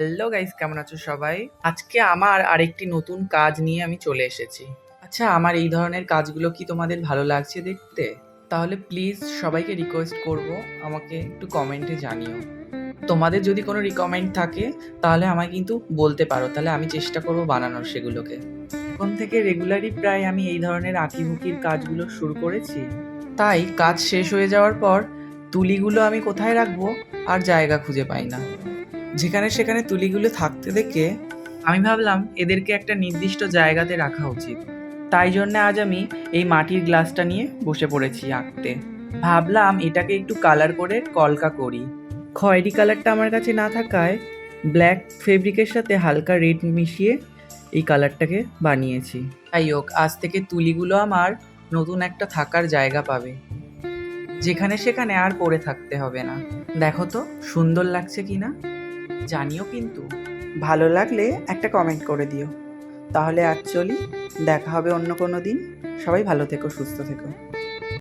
Hello guys, কেমন আছো সবাই? আজকে আমার আরেকটি নতুন কাজ নিয়ে আমি চলে এসেছি। আচ্ছা আমার এই ধরনের কাজগুলো কি তোমাদের ভালো লাগছে দেখতে? তাহলে প্লিজ সবাইকে রিকোয়েস্ট করব, আমাকে একটু কমেন্টে জানিও। তোমাদের যদি কোনো রিকমেন্ড থাকে, তাহলে আমায় কিন্তু বলতে পারো। তাহলে আমি চেষ্টা করব বানানোর সেগুলোকে। এখন থেকে রেগুলারই প্রায় আমি এই ধরনের আঁকিবুকির কাজগুলো শুরু করেছি। তাই কাজ শেষ হয়ে যাওয়ার পর, তুলিগুলো আমি কোথায় রাখব? আর জায়গা খুঁজে পাই না। যেখানে সেখানে তুলিগুলো থাকতে দেখে আমি ভাবলাম এদেরকে একটা নির্দিষ্ট জায়গাতে রাখা উচিত। তাই জন্য আজ আমি এই মাটির গ্লাসটা নিয়ে বসে পড়েছি আঁকতে। ভাবলাম এটাকে একটু কালার করে কলকা করি। খয়েরি কালারটা আমার কাছে না থাকায় ব্ল্যাক ফেব্রিকের সাথে হালকা রেড মিশিয়ে এই কালারটাকে বানিয়েছি। যাই হোক, আজ থেকে তুলিগুলো আমার নতুন একটা থাকার জায়গা পাবে। যেখানে সেখানে আর পড়ে থাকতে হবে না। দেখো তো, সুন্দর লাগছে কি না জানিও কিন্তু। ভালো লাগলে একটা কমেন্ট করে দিও। তাহলে আজ চলি, দেখা হবে অন্য কোনো দিন। সবাই ভালো থেকো, সুস্থ থেকো।